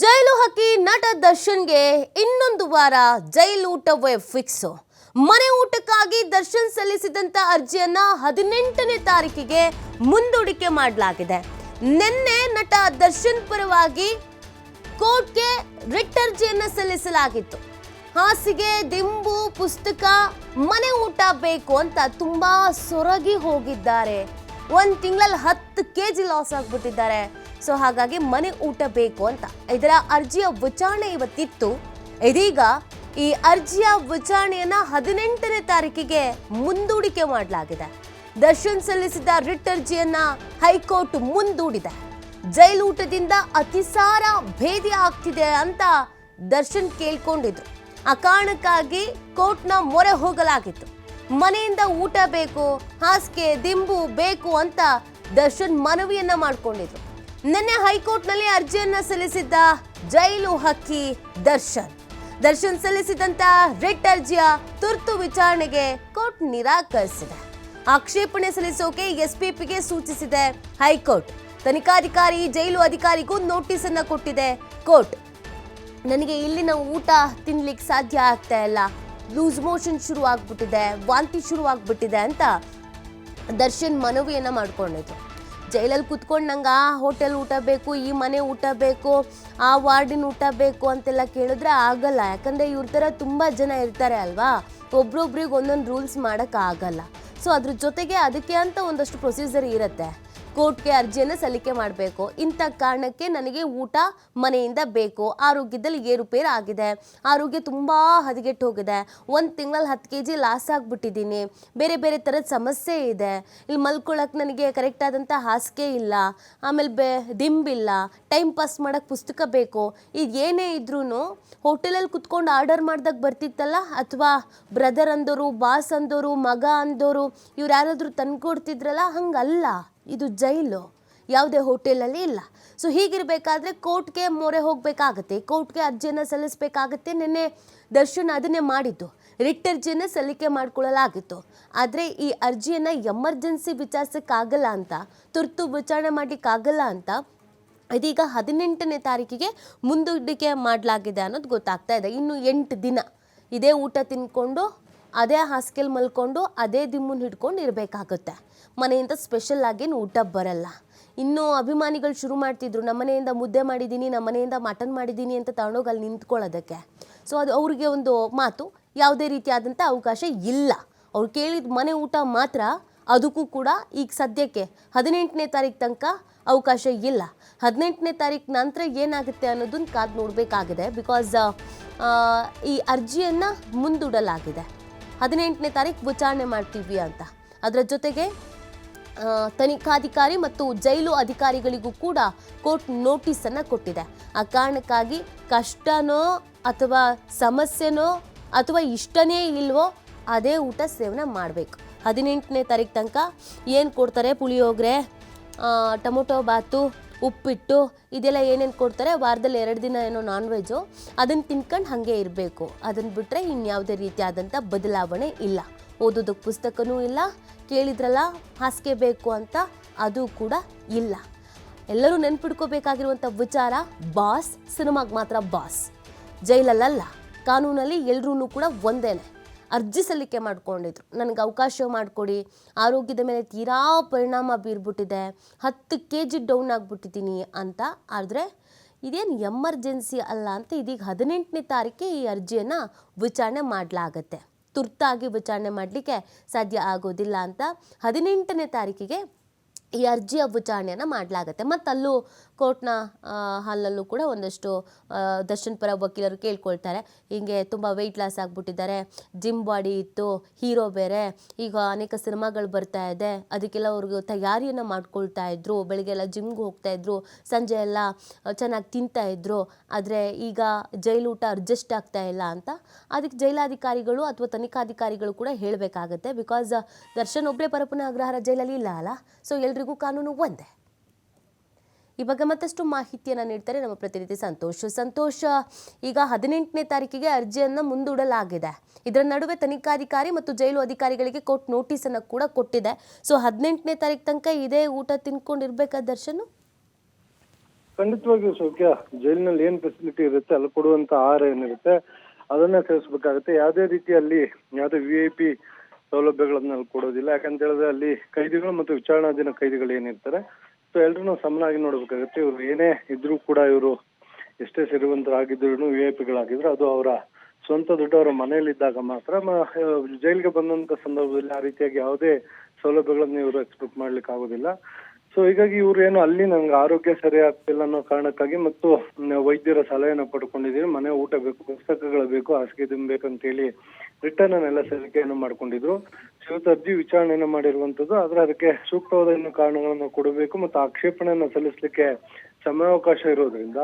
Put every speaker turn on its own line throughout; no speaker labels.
ಜೈಲು ಹಕ್ಕಿ ನಟ ದರ್ಶನ್ಗೆ ಇನ್ನೊಂದು ವಾರ ಜೈಲು ಊಟವೇ ಫಿಕ್ಸ್ ಮನೆ ಊಟಕ್ಕಾಗಿ ದರ್ಶನ್ ಸಲ್ಲಿಸಿದಂತ ಅರ್ಜಿಯನ್ನ ಹದಿನೆಂಟನೇ ತಾರೀಕಿಗೆ ಮುಂದೂಡಿಕೆ ಮಾಡಲಾಗಿದೆ. ನಿನ್ನೆ ನಟ ದರ್ಶನ್ ಪರವಾಗಿ ಕೋರ್ಟ್ಗೆ ರಿಟ್ ಅರ್ಜಿಯನ್ನ ಸಲ್ಲಿಸಲಾಗಿತ್ತು. ಹಾಸಿಗೆ, ದಿಂಬು, ಪುಸ್ತಕ, ಮನೆ ಊಟ ಬೇಕು ಅಂತ ತುಂಬಾ ಸೊರಗಿ ಹೋಗಿದ್ದಾರೆ ಒಂದ್ ತಿಂಗಳಲ್ಲಿ ಹತ್ತು ಕೆ ಜಿ ಲಾಸ್ ಆಗಿಬಿಟ್ಟಿದ್ದಾರೆ. ಸೊ ಹಾಗಾಗಿ ಮನೆ ಊಟ ಬೇಕು ಅಂತ. ಇದರ ಅರ್ಜಿಯ ವಿಚಾರಣೆ ಇವತ್ತಿತ್ತು. ಇದೀಗ ಈ ಅರ್ಜಿಯ ವಿಚಾರಣೆಯನ್ನು ಹದಿನೆಂಟನೇ ತಾರೀಕಿಗೆ ಮುಂದೂಡಿಕೆ ಮಾಡಲಾಗಿದೆ. ದರ್ಶನ್ ಸಲ್ಲಿಸಿದ ರಿಟ್ ಅರ್ಜಿಯನ್ನ ಹೈಕೋರ್ಟ್ ಮುಂದೂಡಿದೆ. ಜೈಲೂಟದಿಂದ ಅತಿಸಾರ ಭೇದಿ ಆಗ್ತಿದೆ ಅಂತ ದರ್ಶನ್ ಕೇಳ್ಕೊಂಡಿದ್ರು. ಆ ಕಾರಣಕ್ಕಾಗಿ ಕೋರ್ಟ್ನ ಮೊರೆ ಹೋಗಲಾಗಿತ್ತು. ಮನೆಯಿಂದ ಊಟ ಬೇಕು, ಹಾಸಿಗೆ, ದಿಂಬು ಬೇಕು ಅಂತ ದರ್ಶನ್ ಮನವಿಯನ್ನ ಮಾಡಿಕೊಂಡಿದ್ರು. ನಿನ್ನೆ ಹೈಕೋರ್ಟ್ನಲ್ಲಿ ಅರ್ಜಿಯನ್ನ ಸಲ್ಲಿಸಿದ್ದ ಜೈಲು ಹಕ್ಕಿ ದರ್ಶನ್. ದರ್ಶನ್ ಸಲ್ಲಿಸಿದಂತ ರಿಟ್ ಅರ್ಜಿಯ ತುರ್ತು ವಿಚಾರಣೆಗೆ ಕೋರ್ಟ್ ನಿರಾಕರಿಸಿದೆ. ಆಕ್ಷೇಪಣೆ ಸಲ್ಲಿಸೋಕೆ ಎಸ್ಪಿಪಿಗೆ ಸೂಚಿಸಿದೆ ಹೈಕೋರ್ಟ್. ತನಿಖಾಧಿಕಾರಿ, ಜೈಲು ಅಧಿಕಾರಿಗೂ ನೋಟಿಸ್ ಅನ್ನ ಕೊಟ್ಟಿದೆ ಕೋರ್ಟ್. ನನಗೆ ಇಲ್ಲಿನ ಊಟ ತಿನ್ಲಿಕ್ಕೆ ಸಾಧ್ಯ ಆಗ್ತಾ ಇಲ್ಲ. ಲೂಸ್ ಮೋಷನ್ ಶುರು ಆಗ್ಬಿಟ್ಟಿದೆ ವಾಂತಿ ಶುರು ಆಗ್ಬಿಟ್ಟಿದೆ ಅಂತ ದರ್ಶನ್ ಮನವಿಯನ್ನು ಮಾಡ್ಕೊಂಡಿದ್ರು ಜೈಲಲ್ಲಿ ಕುತ್ಕೊಂಡು ನಂಗೆ ಆ ಹೋಟೆಲ್ ಊಟ ಬೇಕು, ಈ ಮನೆ ಊಟ ಬೇಕು, ಆ ವಾರ್ಡಿನ ಊಟ ಬೇಕು ಅಂತೆಲ್ಲ ಕೇಳಿದ್ರೆ ಆಗಲ್ಲ. ಯಾಕಂದರೆ ಇವ್ರ ಥರ ತುಂಬ ಜನ ಇರ್ತಾರೆ ಅಲ್ವಾ? ಒಬ್ರೊಬ್ರಿಗೆ ಒಂದೊಂದು ರೂಲ್ಸ್ ಮಾಡೋಕ್ಕಾಗಲ್ಲ ಸೊ ಅದ್ರ ಜೊತೆಗೆ ಅದಕ್ಕೆ ಅಂತ ಒಂದಷ್ಟು ಪ್ರೊಸೀಜರ್ ಇರುತ್ತೆ. ಕೋರ್ಟ್ಗೆ ಅರ್ಜಿಯನ್ನು ಸಲ್ಲಿಕೆ ಮಾಡಬೇಕು. ಇಂಥ ಕಾರಣಕ್ಕೆ ನನಗೆ ಊಟ ಮನೆಯಿಂದ ಬೇಕು. ಆರೋಗ್ಯದಲ್ಲಿ ಏರುಪೇರು ಆಗಿದೆ. ಆರೋಗ್ಯ ತುಂಬ ಹದಗೆಟ್ಟು ಹೋಗಿದೆ ಒಂದು ತಿಂಗಳಲ್ಲಿ ಹತ್ತು ಕೆ ಜಿ ಲಾಸ್ ಆಗಿಬಿಟ್ಟಿದ್ದೀನಿ. ಬೇರೆ ಬೇರೆ ಥರದ ಸಮಸ್ಯೆ ಇದೆ. ಇಲ್ಲಿ ಮಲ್ಕೊಳ್ಳೋಕೆ ನನಗೆ ಕರೆಕ್ಟ್ ಆದಂಥ ಹಾಸಿಗೆ ಇಲ್ಲ. ಆಮೇಲೆ ಬೆ ದಿಂಬಿಲ್ಲ ಟೈಮ್ ಪಾಸ್ ಮಾಡೋಕ್ಕೆ ಪುಸ್ತಕ ಬೇಕು. ಇದು ಏನೇ ಇದ್ರೂ ಹೋಟೆಲಲ್ಲಿ ಕುತ್ಕೊಂಡು ಆರ್ಡರ್ ಮಾಡ್ದಾಗ ಬರ್ತಿತ್ತಲ್ಲ? ಅಥವಾ ಬ್ರದರ್ ಅಂದೋರು, ಬಾಸ್ ಅಂದೋರು, ಮಗ ಅಂದೋರು, ಇವ್ರು ಯಾರಾದರೂ ತಂದ್ಕೊಡ್ತಿದ್ರಲ್ಲ? ಹಂಗಲ್ಲ. ಇದು ಜೈಲು. ಯಾವುದೇ ಹೋಟೆಲಲ್ಲಿ ಇಲ್ಲ. ಸೊ ಹೀಗಿರಬೇಕಾದ್ರೆ ಕೋರ್ಟ್ಗೆ ಮೊರೆ ಹೋಗಬೇಕಾಗತ್ತೆ. ಕೋರ್ಟ್ಗೆ ಅರ್ಜಿಯನ್ನು ಸಲ್ಲಿಸಬೇಕಾಗತ್ತೆ. ನಿನ್ನೆ ದರ್ಶನ್ ಅದನ್ನೇ ಮಾಡಿದ್ದು. ರಿಟ್ ಅರ್ಜಿಯನ್ನು ಸಲ್ಲಿಕೆ ಮಾಡಿಕೊಳ್ಳಲಾಗಿತ್ತು. ಆದರೆ ಈ ಅರ್ಜಿಯನ್ನು ಎಮರ್ಜೆನ್ಸಿ ವಿಚಾರಿಸೋಕ್ಕಾಗಲ್ಲ ಅಂತ, ತುರ್ತು ವಿಚಾರಣೆ ಮಾಡಲಿಕ್ಕಾಗಲ್ಲ ಅಂತ ಇದೀಗ ಹದಿನೆಂಟನೇ ತಾರೀಕಿಗೆ ಮುಂದೂಡಿಕೆ ಮಾಡಲಾಗಿದೆ ಅನ್ನೋದು ಗೊತ್ತಾಗ್ತಾ ಇದೆ. ಇನ್ನು ಎಂಟು ದಿನ. ಇದೇ ಊಟ ತಿನ್ಕೊಂಡು ಅದೇ ಹಾಸಿಗೆಲ್ ಮಲ್ಕೊಂಡು ಅದೇ ದಿಮ್ಮನ್ನು ಹಿಡ್ಕೊಂಡು ಇರಬೇಕಾಗುತ್ತೆ. ಮನೆಯಿಂದ ಸ್ಪೆಷಲ್ ಆಗೇನು ಊಟ ಬರಲ್ಲ. ಇನ್ನು ಅಭಿಮಾನಿಗಳು ಶುರು ಮಾಡ್ತಿದ್ರು, ನಮ್ಮ ಮನೆಯಿಂದ ಮುದ್ದೆ ಮಾಡಿದ್ದೀನಿ, ನಮ್ಮ ಮನೆಯಿಂದ ಮಟನ್ ಮಾಡಿದ್ದೀನಿ ಅಂತ ತಗೊಂಡೋಗಿ ನಿಂತ್ಕೊಳ್ಳೋದಕ್ಕೆ. ಸೊ ಅದು ಅವ್ರಿಗೆ ಒಂದು ಮಾತು, ಯಾವುದೇ ರೀತಿಯಾದಂಥ ಅವಕಾಶ ಇಲ್ಲ. ಅವ್ರು ಕೇಳಿದ ಮನೆ ಊಟ ಮಾತ್ರ ಅದಕ್ಕೂ ಕೂಡ ಈಗ ಸದ್ಯಕ್ಕೆ ಹದಿನೆಂಟನೇ ತಾರೀಕು ತನಕ ಅವಕಾಶ ಇಲ್ಲ. ಹದಿನೆಂಟನೇ ತಾರೀಕು ನಂತರ ಏನಾಗುತ್ತೆ ಅನ್ನೋದನ್ನ ಕಾದು ನೋಡಬೇಕಾಗಿದೆ. ಬಿಕಾಸ್ ಈ ಅರ್ಜಿಯನ್ನು ಮುಂದೂಡಲಾಗಿದೆ. ಹದಿನೆಂಟನೇ ತಾರೀಕು ವಿಚಾರಣೆ ಮಾಡ್ತೀವಿ ಅಂತ. ಅದರ ಜೊತೆಗೆ ತನಿಖಾಧಿಕಾರಿ ಮತ್ತು ಜೈಲು ಅಧಿಕಾರಿಗಳಿಗೂ ಕೂಡ ಕೋರ್ಟ್ ನೋಟಿಸನ್ನು ಕೊಟ್ಟಿದೆ. ಆ ಕಾರಣಕ್ಕಾಗಿ ಕಷ್ಟನೋ ಅಥವಾ ಸಮಸ್ಯೆನೋ ಅಥವಾ ಇಷ್ಟನೇ ಇಲ್ವೋ ಅದೇ ಊಟ ಸೇವನೆ ಮಾಡಬೇಕು. ಹದಿನೆಂಟನೇ ತಾರೀಕು ತನಕ ಏನು ಕೊಡ್ತಾರೆ ಪುಳಿಯೋಗರೆ ಟೊಮೊಟೊ, ಬಾತು ಉಪ್ಪಿಟ್ಟು, ಇದೆಲ್ಲ ಏನೇನು ಕೊಡ್ತಾರೆ? ವಾರದಲ್ಲಿ ಎರಡು ದಿನ ಏನೋ ನಾನ್ ವೆಜ್ಜು ಅದನ್ನು ತಿನ್ಕೊಂಡು ಹಾಗೆ ಇರಬೇಕು. ಅದನ್ನು ಬಿಟ್ಟರೆ ಇನ್ಯಾವುದೇ ರೀತಿಯಾದಂಥ ಬದಲಾವಣೆ ಇಲ್ಲ. ಓದೋದಕ್ಕೆ ಪುಸ್ತಕನೂ ಇಲ್ಲ, ಕೇಳಿದ್ರಲ್ಲ ಹಾಸಿಗೆ ಬೇಕು ಅಂತ ಅದು ಕೂಡ ಇಲ್ಲ. ಎಲ್ಲರೂ ನೆನ್ಪಿಡ್ಕೋಬೇಕಾಗಿರುವಂಥ ವಿಚಾರ, ಬಾಸ್, ಸಿನಿಮಾಗೆ ಮಾತ್ರ ಬಾಸ್. ಜೈಲಲ್ಲಲ್ಲ, ಕಾನೂನಲ್ಲಿ ಎಲ್ಲರೂ ಕೂಡ ಒಂದೇನೆ. ಅರ್ಜಿ ಸಲ್ಲಿಕೆ ಮಾಡ್ಕೊಂಡಿದ್ರು. ನನಗೆ ಅವಕಾಶ ಮಾಡಿಕೊಡಿ. ಆರೋಗ್ಯದ ಮೇಲೆ ತೀರಾ ಪರಿಣಾಮ ಬೀರ್ಬಿಟ್ಟಿದೆ. ಹತ್ತು ಕೆ ಜಿ ಡೌನ್ ಆಗಿಬಿಟ್ಟಿದ್ದೀನಿ ಅಂತ. ಆದರೆ ಇದೇನು ಎಮರ್ಜೆನ್ಸಿ ಅಲ್ಲ ಅಂತ ಇದೀಗ ಹದಿನೆಂಟನೇ ತಾರೀಕಿಗೆ ಈ ಅರ್ಜಿಯನ್ನು ವಿಚಾರಣೆ ಮಾಡಲಾಗತ್ತೆ. ತುರ್ತಾಗಿ ವಿಚಾರಣೆ ಮಾಡಲಿಕ್ಕೆ ಸಾಧ್ಯ ಆಗೋದಿಲ್ಲ ಅಂತ ಹದಿನೆಂಟನೇ ತಾರೀಕಿಗೆ ಈ ಅರ್ಜಿಯ ವಿಚಾರಣೆಯನ್ನು ಮಾಡಲಾಗತ್ತೆ. ಮತ್ತು ಅಲ್ಲೂ ಕೋರ್ಟ್ನ ಹಾಲಲ್ಲೂ ಕೂಡ ಒಂದಷ್ಟು ದರ್ಶನ್ ಪರ ವಕೀಲರು ಕೇಳ್ಕೊಳ್ತಾರೆ. ಹೀಗೆ ತುಂಬ ವೆಯ್ಟ್ ಲಾಸ್ ಆಗಿಬಿಟ್ಟಿದ್ದಾರೆ. ಜಿಮ್ ಬಾಡಿ ಇತ್ತು, ಹೀರೋ ಬೇರೆ, ಈಗ ಅನೇಕ ಸಿನಿಮಾಗಳು ಬರ್ತಾ ಇದೆ. ಅದಕ್ಕೆಲ್ಲ ಅವ್ರಿಗೆ ತಯಾರಿಯನ್ನು ಮಾಡ್ಕೊಳ್ತಾ ಇದ್ರು. ಬೆಳಗ್ಗೆ ಎಲ್ಲ ಜಿಮ್ಗೆ ಹೋಗ್ತಾ ಇದ್ರು. ಸಂಜೆ ಎಲ್ಲ ಚೆನ್ನಾಗಿ ತಿಂತಾ ಇದ್ರು. ಆದರೆ ಈಗ ಜೈಲೂಟ ಅಡ್ಜಸ್ಟ್ ಆಗ್ತಾ ಇಲ್ಲ ಅಂತ ಅದಕ್ಕೆ ಜೈಲಾಧಿಕಾರಿಗಳು ಅಥವಾ ತನಿಖಾಧಿಕಾರಿಗಳು ಕೂಡ ಹೇಳಬೇಕಾಗತ್ತೆ. ಬಿಕಾಸ್ ದರ್ಶನ್ ಒಬ್ಬರೇ ಪರಪುನ ಅಗ್ರಹಾರ ಜೈಲಲ್ಲಿ ಇಲ್ಲ ಅಲ್ಲ? ಸೊ ಎಲ್ರಿಗೂ ಕಾನೂನು ಒಂದೇ. ಈ ಬಗ್ಗೆ ಮತ್ತಷ್ಟು ಮಾಹಿತಿಯನ್ನು ನೀಡ್ತಾರೆ ನಮ್ಮ ಪ್ರತಿನಿಧಿ ಸಂತೋಷ್. ಸಂತೋಷ್, ಈಗ ಹದಿನೆಂಟನೇ ತಾರೀಕಿಗೆ ಅರ್ಜಿಯನ್ನು ಮುಂದೂಡಲಾಗಿದೆ. ಇದರ ನಡುವೆ ತನಿಖಾಧಿಕಾರಿ ಮತ್ತು ಜೈಲು ಅಧಿಕಾರಿಗಳಿಗೆ ಕೋರ್ಟ್ ನೋಟಿಸನ್ನು ಕೂಡ ಕೊಟ್ಟಿದೆ. ಸೊ, ಹದಿನೆಂಟನೇ ತಾರೀಕು ತನಕ ಇದೇ ಊಟ ತಿನ್ಕೊಂಡಿರ್ಬೇಕಾ ದರ್ಶನ್?
ಖಂಡಿತವಾಗಿಯೂ ಸೌಖ್ಯ. ಜೈಲಿನಲ್ಲಿ ಏನ್ ಫೆಸಿಲಿಟಿ ಇರುತ್ತೆ, ಅಲ್ಲಿ ಕೊಡುವಂತ ಆಹಾರ ಏನಿರುತ್ತೆ, ಅದನ್ನ ಸೇವಿಸ್ಬೇಕಾಗುತ್ತೆ ಯಾವುದೇ ರೀತಿಯಲ್ಲಿ ಯಾವುದೇ ವಿ ಐ ಪಿ ಸೌಲಭ್ಯಗಳನ್ನ ಅಲ್ಲಿ ಕೊಡೋದಿಲ್ಲ. ಯಾಕಂತ ಹೇಳಿದ್ರೆ ಅಲ್ಲಿ ಕೈದಿಗಳು ಮತ್ತು ವಿಚಾರಣಾಧೀನ ಕೈದಿಗಳು ಏನಿರ್ತಾರೆ, ಸೊ ಎಲ್ರೂ ಸಮನಾಗಿ ನೋಡಬೇಕಾಗುತ್ತೆ. ಇವರು ಏನೇ ಇದ್ರೂ ಕೂಡ ಇವರು ಎಷ್ಟೇ ಸಿರಿವಂತರಾಗಿದ್ರು ವಿ ಐ ಪಿಗಳಾಗಿದ್ರು ಅದು ಅವರ ಸ್ವಂತ ದುಡ್ಡು ಅವರ ಮನೆಯಲ್ಲಿದ್ದಾಗ ಮಾತ್ರ ಜೈಲಿಗೆ ಬಂದಂತ ಸಂದರ್ಭದಲ್ಲಿ ಆ ರೀತಿಯಾಗಿ ಯಾವುದೇ ಸೌಲಭ್ಯಗಳನ್ನು ಇವರು ಎಕ್ಸ್ಪೆಕ್ಟ್ ಮಾಡ್ಲಿಕ್ಕೆ ಆಗೋದಿಲ್ಲ ಸೊ ಹೀಗಾಗಿ ಇವ್ರು ಏನು ಅಲ್ಲಿ ನಂಗೆ ಆರೋಗ್ಯ ಸರಿ ಆಗ್ತಿಲ್ಲ ಅನ್ನೋ ಕಾರಣಕ್ಕಾಗಿ ಮತ್ತು ವೈದ್ಯರ ಸಲಹೆಯನ್ನು ಪಡ್ಕೊಂಡಿದ್ದೀನಿ ಮನೆ ಊಟ ಬೇಕು, ಪುಸ್ತಕಗಳು ಬೇಕು, ಹಾಸಿಗೆ ತುಂಬಬೇಕು ಅಂತೇಳಿ ರಿಟರ್ನ್ ಅನ್ನೆಲ್ಲ ಸಲ್ಲಿಕೆಯನ್ನು ಮಾಡ್ಕೊಂಡಿದ್ರು. ಇವತ್ತು ಅರ್ಜಿ ವಿಚಾರಣೆಯನ್ನು ಮಾಡಿರುವಂತದ್ದು ಆದ್ರೆ ಅದಕ್ಕೆ ಸೂಕ್ತವಾದ ಇನ್ನು ಕಾರಣಗಳನ್ನು ಕೊಡಬೇಕು ಮತ್ತು ಆಕ್ಷೇಪಣೆಯನ್ನು ಸಲ್ಲಿಸಲಿಕ್ಕೆ ಸಮಯಾವಕಾಶ ಇರೋದ್ರಿಂದ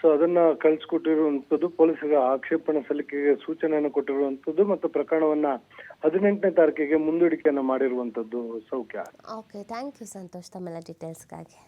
ಸೊ ಅದನ್ನ ಕಳ್ಸಿಕೊಟ್ಟಿರುವಂತದ್ದು ಪೊಲೀಸರಿಗೆ ಆಕ್ಷೇಪಣೆ ಸಲ್ಲಿಕೆಗೆ ಸೂಚನೆಯನ್ನು ಕೊಟ್ಟಿರುವಂತದ್ದು ಮತ್ತು ಪ್ರಕರಣವನ್ನ ಹದಿನೆಂಟನೇ ತಾರೀಕಿಗೆ ಮುಂದೂಡಿಕೆಯನ್ನು ಮಾಡಿರುವಂತದ್ದು ಸೌಖ್ಯ.
ಓಕೆ ಥ್ಯಾಂಕ್ ಯು ಸಂತೋಷ್, ತಮ್ಮೆಲ್ಲ ಡೀಟೇಲ್ಸ್ಗಾಗಿ